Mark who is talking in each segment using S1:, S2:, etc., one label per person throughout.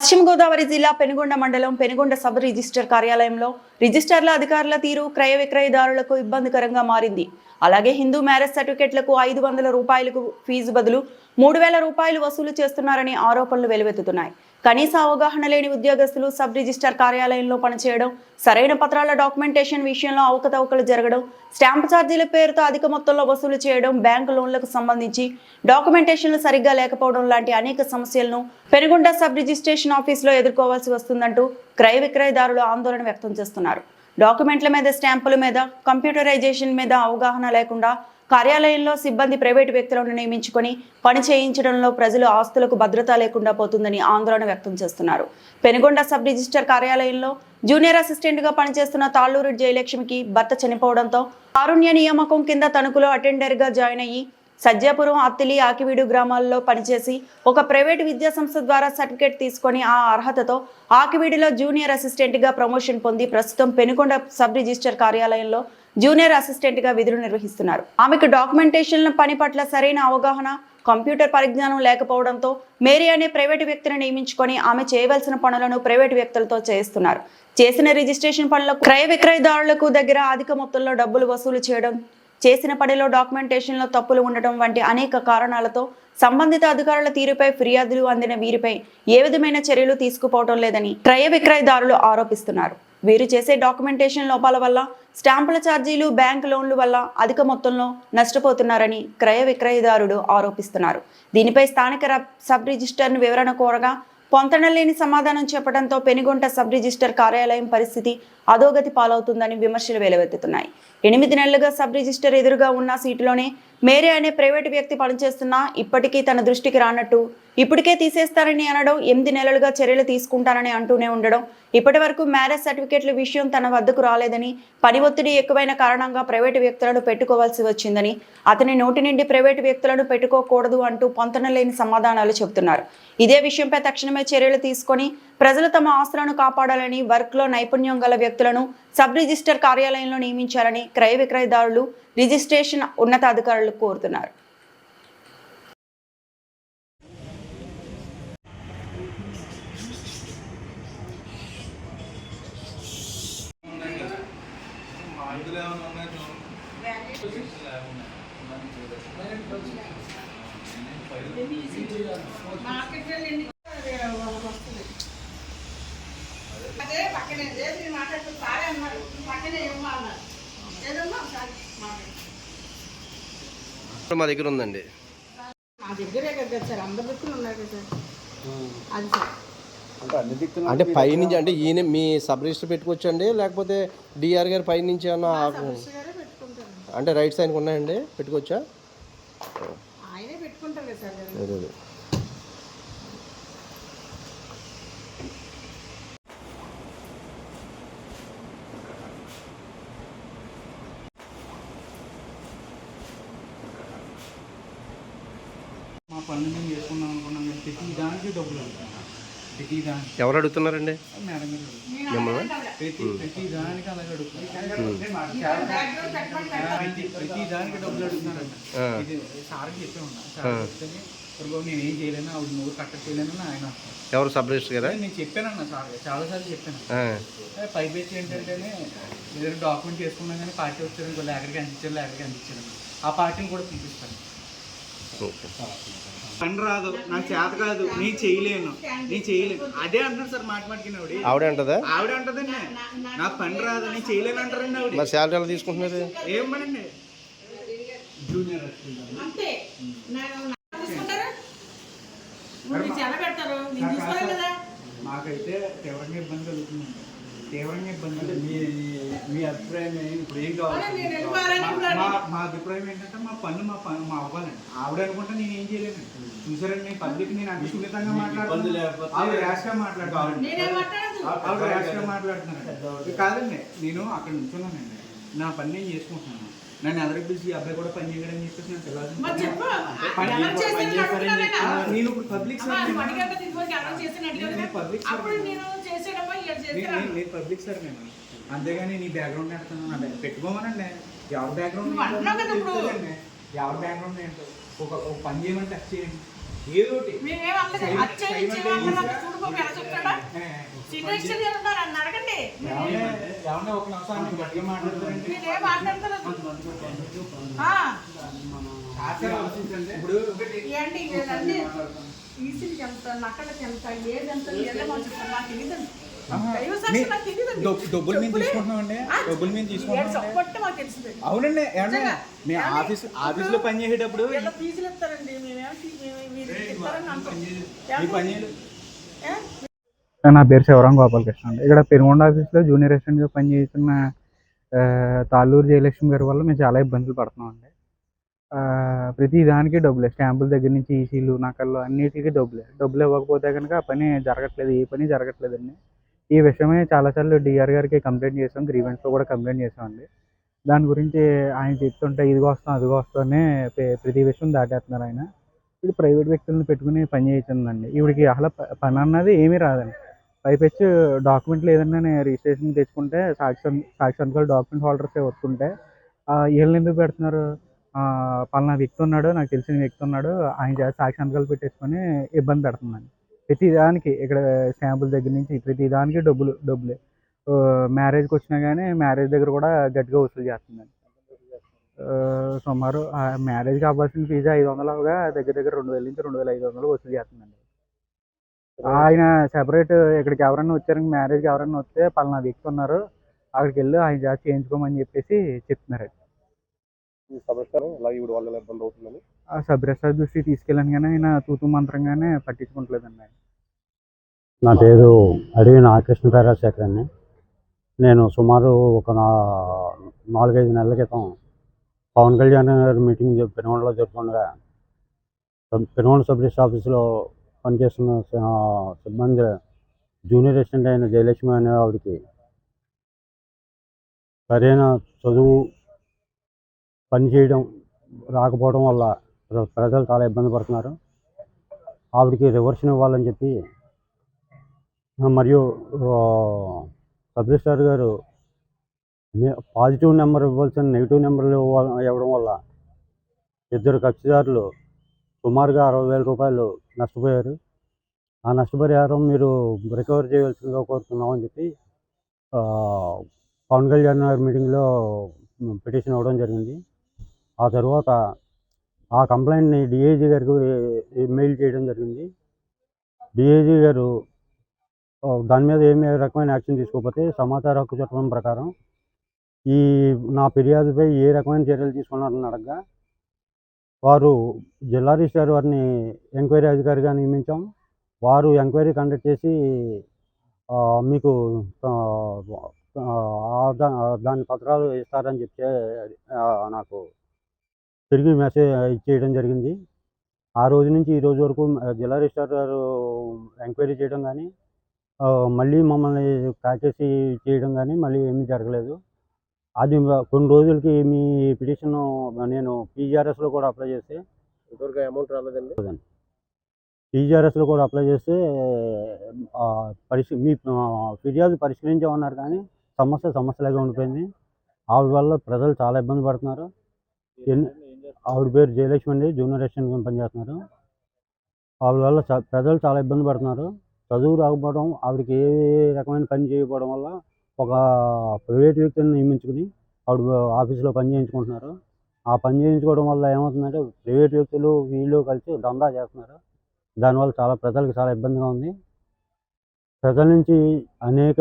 S1: పశ్చిమ గోదావరి జిల్లా పెనుగొండ మండలం పెనుగొండ సబ్ రిజిస్టర్ కార్యాలయంలో రిజిస్టర్ల అధికారుల తీరు క్రయ విక్రయదారులకు ఇబ్బందికరంగా మారింది. అలాగే హిందూ మ్యారేజ్ సర్టిఫికెట్లకు ఐదు వందల రూపాయలకు ఫీజు బదులు మూడు వేల రూపాయలు వసూలు చేస్తున్నారని ఆరోపణలు వెలువెత్తుతున్నాయి. కనీస అవగాహన లేని ఉద్యోగస్తులు సబ్ రిజిస్టర్ కార్యాలయంలో పనిచేయడం సరైన పత్రాల డాక్యుమెంటేషన్ విషయంలో అవకతవకలు జరగడం స్టాంప్ ఛార్జీల పేరుతో అధిక మొత్తంలో వసూలు చేయడం బ్యాంకు లోన్లకు సంబంధించి డాక్యుమెంటేషన్లు సరిగ్గా లేకపోవడం లాంటి అనేక సమస్యలను పెనుగొండ సబ్ రిజిస్ట్రేషన్ ఆఫీసులో ఎదుర్కోవాల్సి వస్తుందంటూ క్రయ విక్రయదారులు ఆందోళన వ్యక్తం చేస్తున్నారు. డాక్యుమెంట్ల మీద స్టాంపుల మీద కంప్యూటరైజేషన్ మీద అవగాహన లేకుండా కార్యాలయంలో సిబ్బంది ప్రైవేటు వ్యక్తులను నియమించుకొని పని చేయించడంలో ప్రజలు ఆస్తులకు భద్రత లేకుండా పోతుందని ఆందోళన వ్యక్తం చేస్తున్నారు. పెనుగొండ సబ్ రిజిస్టర్ కార్యాలయంలో జూనియర్ అసిస్టెంట్గా పనిచేస్తున్న తాళ్ళూరు జయలక్ష్మికి భర్త చనిపోవడంతో కారుణ్య నియామకం కింద తణుకులో అటెండర్గా జాయిన్ అయ్యి సజ్జాపురం అత్తిలి ఆకివీడు గ్రామాల్లో పనిచేసి ఒక ప్రైవేటు విద్యా సంస్థ ద్వారా సర్టిఫికేట్ తీసుకొని ఆ అర్హతతో ఆకివీడులో జూనియర్ అసిస్టెంట్గా ప్రమోషన్ పొంది ప్రస్తుతం పెనుకొండ సబ్ రిజిస్టర్ కార్యాలయంలో జూనియర్ అసిస్టెంట్గా విధులు నిర్వహిస్తున్నారు. ఆమెకు డాక్యుమెంటేషన్ పని పట్ల సరైన అవగాహన కంప్యూటర్ పరిజ్ఞానం లేకపోవడంతో మేరీ అనే ప్రైవేటు వ్యక్తిని నియమించుకొని ఆమె చేయవలసిన పనులను ప్రైవేటు వ్యక్తులతో చేస్తున్నారు చేసిన రిజిస్ట్రేషన్ పనులకు క్రయ విక్రయదారులకు దగ్గర అధిక మొత్తంలో డబ్బులు వసూలు చేయడం చేసిన పనిలో డాక్యుమెంటేషన్లో తప్పులు ఉండటం వంటి అనేక కారణాలతో సంబంధిత అధికారుల తీరుపై ఫిర్యాదులు అందిన వీరిపై ఏ విధమైన చర్యలు తీసుకుపోవడం లేదని క్రయ విక్రయదారులు ఆరోపిస్తున్నారు. వీరు చేసే డాక్యుమెంటేషన్ లోపాల వల్ల స్టాంపుల ఛార్జీలు బ్యాంక్ లోన్లు వల్ల అధిక మొత్తంలో నష్టపోతున్నారని క్రయ విక్రయదారుడు ఆరోపిస్తున్నారు. దీనిపై స్థానిక రబ్- సబ్ రిజిస్టర్ను వివరణ కోరగా పొంతనలేని సమాధానం చెప్పడంతో పెనుగొంట సబ్ రిజిస్టర్ కార్యాలయం పరిస్థితి అధోగతి పాలవుతుందని విమర్శలు వెలువెత్తుతున్నాయి. ఎనిమిది నెలలుగా సబ్ రిజిస్టర్ ఎదురుగా ఉన్న సీటులోనే మేరీ అనే ప్రైవేటు వ్యక్తి పనిచేస్తున్నా ఇప్పటికీ తన దృష్టికి రానట్టు ఇప్పటికే తీసేస్తారని అనడం ఎనిమిది నెలలుగా చర్యలు తీసుకుంటానని అంటూనే ఉండడం ఇప్పటి వరకు మ్యారేజ్ సర్టిఫికేట్ల విషయం తన వద్దకు రాలేదని పని ఒత్తిడి ఎక్కువైన కారణంగా ప్రైవేటు వ్యక్తులను పెట్టుకోవాల్సి వచ్చిందని అతని నోటి నుండి ప్రైవేటు వ్యక్తులను పెట్టుకోకూడదు అంటూ పొంతనలేని సమాధానాలు చెబుతున్నారు. ఇదే విషయంపై తక్షణమే చర్యలు తీసుకొని ప్రజలు తమ ఆస్తులను కాపాడాలని వర్క్లో నైపుణ్యం గల వ్యక్తులను సబ్ రిజిస్టర్ కార్యాలయంలో నియమించాలని క్రయ విక్రయదారులు రిజిస్ట్రేషన్ ఉన్నతాధికారులు కోరుతున్నారు.
S2: అదే పక్కనే లేదు నేను మాట్లాడుతూ సారే అన్నారు పక్కనే ఏమో అన్నారు ఏదమ్మా ఒకసారి మాట్లాడు
S3: మా దగ్గర ఉందండి.
S2: మా దగ్గరే కదా సార్ అందరి దగ్గర ఉన్నారు కదా సార్. అది సార్.
S3: అంటే పైనుంచి అంటే ఈయన మీ సబ్ రిజిస్టర్ పెట్టుకోవచ్చండి? లేకపోతే డిఆర్ గారి పైనుంచి ఏమన్నా అంటే రైట్ సైడ్కి ఉన్నాయండి? పెట్టుకోవచ్చా?
S2: ఆయనే పెట్టుకుంటారు కదా సార్
S3: అదే అదే.
S4: మా పనులు మేము చేసుకుందాం అనుకున్నాం కానీ ప్రతి దానికి డబ్బులు అడుగుతున్నాం. ప్రతి దానికి.
S3: ఎవరు అడుగుతున్నారండి?
S4: మేడం.
S3: మిమ్మల్ని
S4: ప్రతి ప్రతి దానికి అలాగే అడుగుతున్నారు ప్రతి ప్రతి దానికి డబ్బులు అడుగుతున్నారంట. ఇది సార్కి చెప్పే ఉన్నా. సార్ చెప్తే "ఇప్పుడు బాబు నేను ఏం చేయలేను? ఆవిడ నువ్వు కట్ట చేయలేను అని ఆయన.
S3: ఎవరు సబ్ రిజిస్టర్ గారా
S4: నేను చెప్పానన్న సార్ చాలాసార్లు చెప్పాను.
S3: ఆ,
S4: అదే పై బెచ్ ఏంటంటేనే ఏదైనా డాక్యుమెంట్ చేసుకున్నా కానీ పార్టీ వచ్చారని ఎక్కడికి అందించారు ఎక్కడికి అందించారు. ఆ పార్టీని కూడా పంపిస్తాను.
S3: ఓకే.
S4: పని రాదు. నాకు చేత కాదు. నేను చేయలేను. నేను చేయలేను. అదే అంటున్నారు సార్ మాట ఆవిడ.
S3: ఆవిడ అంటదా?
S4: ఆవిడ అంటదండి నాకు పని రాదు. నేను చేయలేను అంటారండి ఆవిడ.
S3: మరి శాలరీ ఎలా తీసుకుంటున్నారు?
S4: ఏం పనండి? జూనియర్ మాకైతే తీవ్రంగా ఇబ్బంది కలుగుతుందండి. తీవ్రంగా ఇబ్బంది కలుగుతుంది.
S5: మీ అభిప్రాయం ఏంటి? ఇప్పుడు ఏం కావాలి?
S4: మా- మా- మా అభిప్రాయం ఏంటంటే మా పన్ను మా పన్ను మా అవ్వాలండి. ఆవిడ అనుకుంటే నేను ఏం చేయలేను. చూసారండి నేను పబ్లిక్ నేను అంత సున్నితంగా మాట్లాడుతున్నాను ఆవిడ ర్యాష్గా
S2: మాట్లాడదు.
S4: ఆవిడ ర్యాష్గా మాట్లాడుతున్నాను కాదండి నేను అక్కడ నుంచున్నానండి. నా పని నేను చేసుకుంటున్నాను. నన్ను ఎదురు పిలిచి ఈ అబ్బాయి కూడా పని చేయడం చెప్పేసి పని పని
S2: అడుగుతున్నారా?
S4: చెప్పి- నేను ఇప్పుడు పబ్లిక్
S2: అమ్మా,
S4: సార్ నేను పబ్లిక్ సార్ నేను అంతేగాని నీ బ్యాక్గ్రౌండ్ పెడతాను పెట్టుకోమనండి. ఎవరి బ్యాక్గ్రౌండ్. ఎవరి బ్యాక్గ్రౌండ్ ఏంటో. ఒక ఒక పని చేయమని టచ్ చేయండి. ఏమన్నా ఒక నిమిషం ఆమె గట్టిగా మాట్లాడతారంటే
S2: మీరేం మాట్లాడతారు ఆ,
S4: ఆశ్చర్యం ఆలోచించండి. ఇప్పుడు
S2: ఈసీకి ఎంత నక్కలకి ఎంత ఏది ఎంత ఏదో నాకు తెలియదండి.
S4: డబ్బులు మేము తీసుకుంటున్నామండి. డబ్బులు మేము తీసుకుంటున్నాం అవునండి. మీ
S2: ఏమండి?
S4: ఆఫీస్ ఆఫీస్లో పని చేసేటప్పుడు?
S6: నా పేరు శివరాం గోపాలకృష్ణ అండి. ఇక్కడ పెనుగొండ ఆఫీస్లో జూనియర్ అసిస్టెంట్గా పనిచేస్తున్న ఆ, తాళ్ళూరు జయలక్ష్మి గారి వల్ల మేము చాలా ఇబ్బందులు పడుతున్నాం అండి ఆ, ప్రతి దానికి డబ్బులే. స్టాంపుల దగ్గర నుంచి ఈసీలు నకళ్ళు అన్నిటికీ డబ్బులే. డబ్బులు ఇవ్వకపోతే కనుక ఆ పని జరగట్లేదు ఏ పని జరగట్లేదండి. ఈ విషయమే చాలాసార్లు డిఆర్ గారికి కంప్లైంట్ చేసాం గ్రీవెన్స్లో కూడా కంప్లైంట్ చేసామండి దాని గురించి ఆయన చెప్తుంటే ఇదిగో వస్తాం అదిగో వస్తామని ప్రతి విషయం దాటేస్తున్నారు ఆయన. ఇది ప్రైవేట్ వ్యక్తులను పెట్టుకుని పని చేయించిందండి. ఈవిడికి అసలు ప- పని అన్నది ఏమీ రాదండి. పైపెచ్చి డాక్యుమెంట్లు ఏదన్నా నేను రిజిస్ట్రేషన్ తెచ్చుకుంటే సాక్షి సాక్షి సంతకాలు డాక్యుమెంట్ హోల్డర్సే వస్తుంటే వీళ్ళని ఎందుకు పెడుతున్నారు? పలానా వ్యక్తి ఉన్నాడు నాకు తెలిసిన వ్యక్తి ఉన్నాడు ఆయన సాక్షి సంతకాలు పెట్టేసుకొని ఇబ్బంది పెడుతుందండి. ప్రతి దానికి ఇక్కడ శాంపుల్ దగ్గర నుంచి ప్రతి దానికి డబ్బులు. డబ్బులే మ్యారేజ్కి వచ్చినా కానీ మ్యారేజ్ దగ్గర కూడా గట్టిగా వసూలు చేస్తుందండి సుమారు ఆ మ్యారేజ్కి అవ్వాల్సిన ఫీజు ఐదు వందలు అవగా దగ్గర దగ్గర రెండు వేల నుంచి రెండు వేల ఐదు వందలు వసూలు చేస్తుందండి ఆయన సెపరేట్ ఇక్కడికి ఎవరైనా వచ్చారని మ్యారేజ్కి ఎవరైనా వస్తే పలానా వ్యక్తి ఉన్నారు అక్కడికి వెళ్ళి ఆయన చేత చేయించుకోమని చెప్పేసి చెప్తున్నారు
S3: మీ సమస్యను ఇలా ఇవి వల్ల ఇబ్బంది అవుతుందని?
S6: ఆ సబ్ రిజిస్టర్ దృష్టికి తీసుకెళ్ళాను కానీ ఆయన తూతు మంత్రంగానే పట్టించుకుంటలేదండి ఆయన.
S5: నా పేరు అడవి నాగకృష్ణ పేరాశేఖర్ అండి నేను సుమారు ఒక నా- నాలుగైదు నెలల క్రితం పవన్ కళ్యాణ్ గారి మీటింగ్ పెనుగొండలో జరుగుతుండగా పెనుగొండ సబ్ రిజిస్టర్ ఆఫీసులో పనిచేస్తున్న సిబ్బంది జూనియర్ అసిస్టెంట్ అయిన జయలక్ష్మి అనే ఆవిడకి సరైన చదువు పని చేయడం రాకపోవడం వల్ల ప్రజలు చాలా ఇబ్బంది పడుతున్నారు. ఆవిడకి రివర్షన్ ఇవ్వాలని చెప్పి మరియు సబ్ రిజిస్టార్ గారు పాజిటివ్ నెంబర్ ఇవ్వాల్సిన నెగిటివ్ నెంబర్లు ఇవ్వ- ఇవ్వడం వల్ల ఇద్దరు కక్షిదారులు సుమారుగా అరవై వేల రూపాయలు నష్టపోయారు. ఆ నష్టపరిహారం మీరు రికవర్ చేయవలసిందిగా కోరుతున్నామని చెప్పి పవన్ కళ్యాణ్ గారి మీటింగ్లో పిటిషన్ ఇవ్వడం జరిగింది. ఆ తర్వాత ఆ కంప్లైంట్ని డిఐజీ గారికి మెయిల్ చేయడం జరిగింది. డిఐజీ గారు దాని మీద ఏమి రకమైన యాక్షన్ తీసుకోకపోతే సమాచార హక్కు చట్టం ప్రకారం ఈ నా ఫిర్యాదుపై ఏ రకమైన చర్యలు తీసుకున్నారని అడగగా వారు జిల్లా రిజిస్ట్రార్ వారిని ఎంక్వైరీ అధికారిగా నియమించాం. వారు ఎంక్వైరీ కండక్ట్ చేసి మీకు దాని పత్రాలు ఇస్తారని చెప్తే నాకు తిరిగి మెసేజ్ ఇచ్చేయడం జరిగింది. ఆ రోజు నుంచి ఈ రోజు వరకు ఆ, జిల్లా రిజిస్ట్రార్ గారు ఎంక్వైరీ చేయడం కానీ ఆ, మళ్ళీ మమ్మల్ని కాకేసి చేయడం కానీ మళ్ళీ ఏమీ జరగలేదు. అది కొన్ని రోజులకి మీ పిటిషన్ నేను పీజీఆర్ఎస్లో కూడా అప్లై చేస్తే
S3: ఇంతవరకు అమౌంట్ రాలేదండి.
S5: పీజీఆర్ఎస్లో కూడా అప్లై చేస్తే ఆ, పరిశీ మీ ఆ, ఫిర్యాదు పరిష్కరించామన్నారు కానీ సమస్య సమస్యలాగా ఉండిపోయింది. ఆవిడ వల్ల ప్రజలు చాలా ఇబ్బంది పడుతున్నారు. ఎన్ని- ఆవిడ పేరు జయలక్ష్మి అండి జూనియర్ అసిస్టెంట్ పనిచేస్తున్నారు. ఆవిడ వల్ల ప్రజలు చాలా ఇబ్బంది పడుతున్నారు. చదువు రాకపోవడం ఆవిడకి ఏ రకమైన పని చేయకపోవడం వల్ల ఒక ప్రైవేట్ వ్యక్తిని నియమించుకుని ఆవిడ ఆఫీస్లో పని చేయించుకుంటున్నారు. ఆ పని చేయించుకోవడం వల్ల ఏమవుతుందంటే ప్రైవేట్ వ్యక్తులు వీళ్ళు కలిసి దందా చేస్తున్నారు. దానివల్ల చాలా ప్రజలకు చాలా ఇబ్బందిగా ఉంది. ప్రజల నుంచి అనేక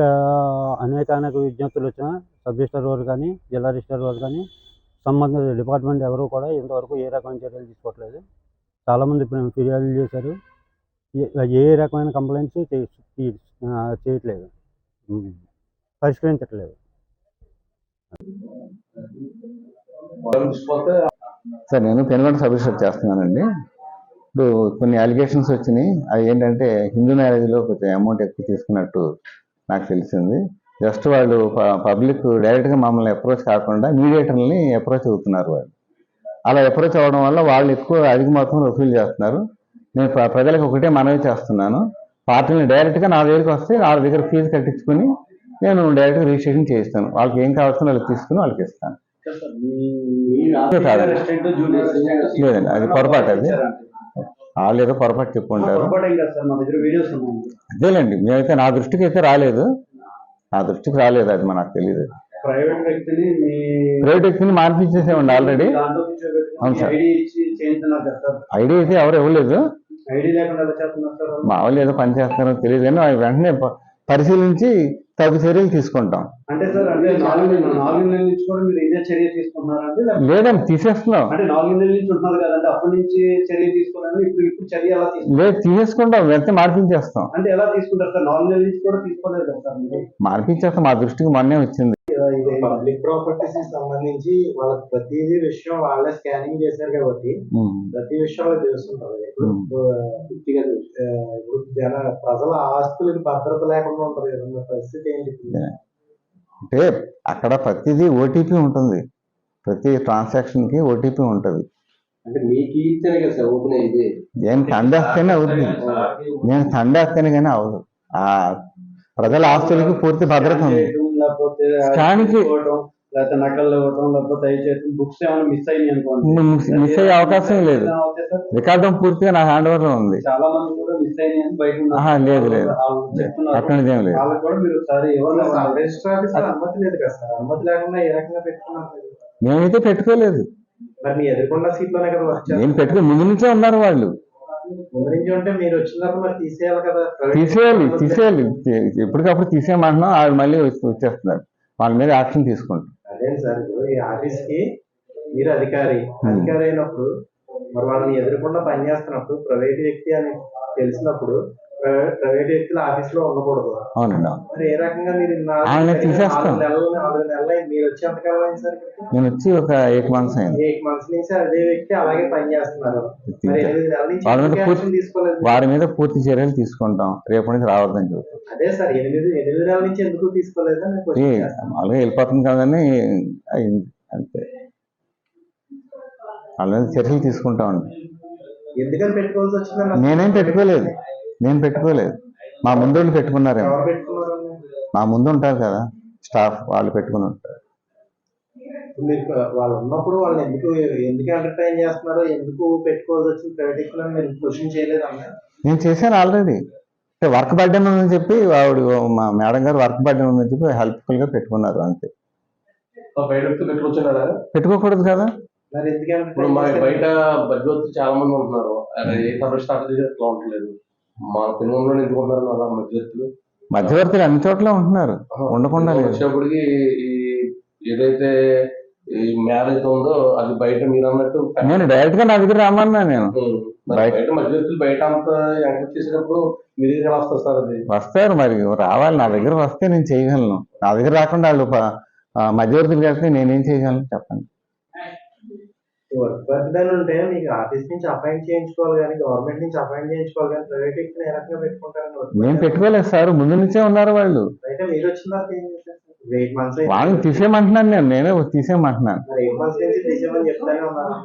S5: అనేక అనేక విజ్ఞప్తులు వచ్చిన సబ్ రిజిస్టర్ వారు కానీ జిల్లా రిజిస్టర్ వారు కానీ సంబంధిత డిపార్ట్మెంట్ ఎవరు కూడా ఇంతవరకు ఏ రకమైన చర్యలు తీసుకోవట్లేదు. చాలామంది ఫిర్యాదులు చేశారు. ఏ- రకమైన కంప్లైంట్స్ చేయట్లేదు. పరిష్కరించట్లేదు.
S7: సార్ నేను పెనుగొండ సబ్ రిజిస్టర్ చేస్తున్నానండి. ఇప్పుడు కొన్ని అలిగేషన్స్ వచ్చినాయి. అవి ఏంటంటే హిందూ మ్యారేజ్లో కొంచెం అమౌంట్ ఎక్కువ తీసుకున్నట్టు నాకు తెలిసింది. జస్ట్ వాళ్ళు పబ్లిక్ డైరెక్ట్గా మమ్మల్ని అప్రోచ్ కాకుండా మీడియేటర్ని అప్రోచ్ అవుతున్నారు వాళ్ళు. అలా అప్రోచ్ అవ్వడం వల్ల వాళ్ళు ఎక్కువ అధిక మొత్తంలో వసూలు చేస్తున్నారు. నేను ప్ర- ప్రజలకు ఒకటే మనవి చేస్తున్నాను. పార్టీని డైరెక్ట్గా నా దగ్గరికి వస్తే వాళ్ళ దగ్గర ఫీజు కట్టించుకుని నేను డైరెక్ట్గా రిజిస్ట్రేషన్ చేయిస్తాను. వాళ్ళకి ఏం కావాల్సిన వాళ్ళకి తీసుకుని వాళ్ళకి ఇస్తాను. లేదండి అది పొరపాటు అది. వాళ్ళు ఏదో పొరపాటు చెప్పుకుంటారు. అదేలేండి మేమైతే నా దృష్టికి అయితే రాలేదు. నా దృష్టికి రాలేదు అది మనకు తెలియదు
S5: ప్రైవేట్ వ్యక్తిని
S7: మార్పించేసామండి ఆల్రెడీ అవును సార్.
S5: ఐడి
S7: అయితే ఎవరు ఇవ్వలేదు
S5: వాళ్ళు?
S7: మా వాళ్ళు ఏదో పని చేస్తున్నారో తెలియదు కానీ వెంటనే పరిశీలించి తగు చర్యలు తీసుకుంటాం.
S5: అంటే సార్ అంటే నాలుగు నెలలు నాలుగు నెలల నుంచి కూడా మీరు ఇదే చర్య తీసుకుంటున్నారంటే
S7: లేదండి తీసేస్తున్నాం.
S5: అంటే నాలుగు నెలల నుంచి ఉంటున్నారు కదంటే అప్పటి నుంచి చర్య ఇప్పుడు ఇప్పుడు చర్య ఎలా తీసుకుంటారు?
S7: లేదు తీసేసుకుంటాం వెంటనే మార్పించేస్తాం.
S5: అంటే ఎలా తీసుకుంటారు సార్? నాలుగు నెలల నుంచి కూడా తీసుకోలేదు కదా సార్ మీరు?
S7: మార్పించేస్తాం మా దృష్టికి మొన్నే వచ్చింది.
S8: ఇది. పబ్లిక్ ప్రాపర్టీస్కి సంబంధించి వాళ్ళకి ప్రతిదీ విషయం వాళ్ళే స్కానింగ్ చేశారు కాబట్టి. ప్రతి విషయం వాళ్ళకి తెలుస్తుంటది. ఇప్పుడు. వ్యక్తిగత జన ప్రజల ఆస్తులకు భద్రత లేకుండా ఉంటది కదన్న పరిస్థితి?
S7: అంటే అక్కడ ప్రతిదీ ఓటీపీ ఉంటుంది. ప్రతి ట్రాన్సాక్షన్కి ఓటీపీ ఉంటుంది.
S3: అంటే మీకు ఇస్తేనే కదా సార్ ఓపెన్ అయ్యేది.
S7: నేను తండేస్తేనే అవుతుంది నేను తండేస్తేనే కానీ అవదు ఆ ప్రజల ఆస్తులకి పూర్తి భద్రత ఉంది. స్కాన్కి-
S5: లేకపోతే నకలు ఇవ్వటం లేకపోతే చేయటం బుక్స్ ఏమైనా మిస్ అయినాయి అనుకోండి.
S7: మిస్- అయ్యే అవకాశం లేదు. రికార్డు పూర్తిగా నా హ్యాండ్ ఓవర్లో ఉంది.
S5: చాలా మంది కూడా మిస్ అయినాయి అని బయట
S7: లేదు, లేదు.
S5: వాళ్ళు
S7: ఏం లేదు.
S5: వాళ్ళకి కూడా మీరు ఒకసారి
S8: అనుమతి లేదు కదా సార్. అనుమతి లేకుండా ఏ రకంగా పెట్టుకున్నారు?
S7: మేమైతే పెట్టుకోలేదు.
S8: మరి మీ ఎదుర్కొన్న సీట్లోనే కదా
S7: నేను పెట్టుకో ముందు నుంచే ఉన్నారు వాళ్ళు.
S8: ముందు నుంచి ఉంటే మీరు వచ్చిన తర్వాత మరి తీసేయాలి
S7: తీసేయాలి ఎప్పటికప్పుడు తీసేయమంటున్నాం. ఆవిడ మళ్ళీ వచ్చి- వచ్చేస్తున్నారు. వాళ్ళ మీద యాక్షన్ తీసుకుంటాం.
S8: అదే సార్ ఈ ఆఫీస్కి మీరు అధికారి అధికారి అయినప్పుడు మరి వాళ్ళని ఎదురకుండా పనిచేస్తున్నప్పుడు ప్రైవేట్ వ్యక్తి అని తెలిసినప్పుడు ప్రైవేట్ వ్యక్తులు ఆఫీస్లో ఉండకూడదు.
S7: అవునండి
S8: మరి ఏ రకంగా మీరు
S7: ఆయన
S8: నెలలు-
S7: తీసేస్తాం.
S8: నాలుగు నెలలు నాలుగు నెలలు అయింది. మీరు వచ్చి ఎంతకాలం అయింది సార్ ఇక్కడికి?
S7: నేను వచ్చి ఒక ఎయిట్ మంత్స్ అయింది.
S8: ఎయిట్ మంత్స్ నుంచి అదే వ్యక్తి అలాగే పనిచేస్తున్నారు మరి ఎనిమిది నెలల నుంచి
S7: వాళ్ళ మీద
S8: ఎందుకు
S7: పూర్తి-
S8: యాక్షన్ తీసుకోలేదు?
S7: వారి మీద పూర్తి చర్యలు తీసుకుంటాం. రేపటి నుంచి రావద్దని చెబుతాం.
S8: అదే సార్ ఎనిమిది ఎనిమిది నెలల నుంచి ఎందుకు తీసుకోలేదు అని
S7: ఏ,
S8: క్వశ్చన్ చేస్తాను.
S7: మామూలుగా వెళ్ళిపోతుంది కదని అయింది అంతే. వాళ్ళ మీద చర్యలు తీసుకుంటామండి.
S8: ఎందుకని పెట్టుకోవాల్సి వచ్చిందని
S7: నేనేం పెట్టుకోలేదు. నేను పెట్టుకోలేదు. మా ముందు వాళ్ళు పెట్టుకున్నారేమో మా ముందు ఉంటారు కదా స్టాఫ్ వాళ్ళు పెట్టుకుని ఉంటారు.
S8: వాళ్ళు ఉన్నప్పుడు వాళ్ళని ఎందుకు ఎందుకు ఎంటర్టైన్ చేస్తున్నారో ఎందుకు పెట్టుకోవాల్సి వచ్చింది? ప్రైవేట్ వ్యక్తులు అని మీరు క్వశ్చన్ చేయలేదు
S7: నేను చేశాను ఆల్రెడీ అంటే వర్క్ బర్డెన్ ఉందని చెప్పి ఆవిడ మా మేడం గారు వర్క్ బర్డెన్ ఉందని చెప్పి హెల్ప్ఫుల్గా పెట్టుకున్నారు అంతే. పెట్టుకోకూడదు కదా.
S8: మరి ఎందుకు
S3: ఇప్పుడు మా
S8: entertain
S3: బయట చాలా మంది ఉంటున్నారు. ఏ మా ఎందుకు ఉంటున్నారు అలా మధ్యవర్తులు.
S7: మధ్యవర్తులు అన్ని చోట్ల ఉంటున్నారు. ఉండకుండా
S3: వచ్చేప్పటికి ఈ ఏదైతే ఈ మ్యారేజ్ ఉందో అది బయట మీరు అన్నట్టు
S7: నేను డైరెక్ట్గా నా దగ్గర రమ్మన్నా నేను. బయట-
S3: మధ్యవర్తులు బయట అంతా ఎంకరేజ్ చేసినప్పుడు మీరు ఎలా వస్తారు సార్ అది?
S7: వస్తారు మరి రావాలి. నా దగ్గర వస్తే నేను చేయగలను. నా దగ్గర రాకుండా వాళ్ళు మధ్యవర్తులు కలిస్తే నేనేం చేయగలను చెప్పండి.
S8: వర్క్ బర్డెన్ ఉంటే మీకు ఆఫీస్ నుంచి అపాయింట్ చేయించుకోవాలి కానీ గవర్నమెంట్ నుంచి అపాయింట్ చేయించుకోవాలి కానీ ప్రైవేట్ వ్యక్తిని ఏ రకంగా పెట్టుకుంటారని burden.
S7: పెట్టుకోలేదు సార్. ముందు నుంచే ఉన్నారు వాళ్ళు.
S8: అయితే మీరు వచ్చిన తర్వాత ఏం చేశారు? ఎయిట్ మంత్స్
S7: వాళ్ళని తీసేయమంటున్నాను నేను. నేనే తీసేయమంటున్నాను.
S8: మరి ఎయిట్ మంత్స్ నుంచి తీసేమని చెప్తానే ఉన్నారు?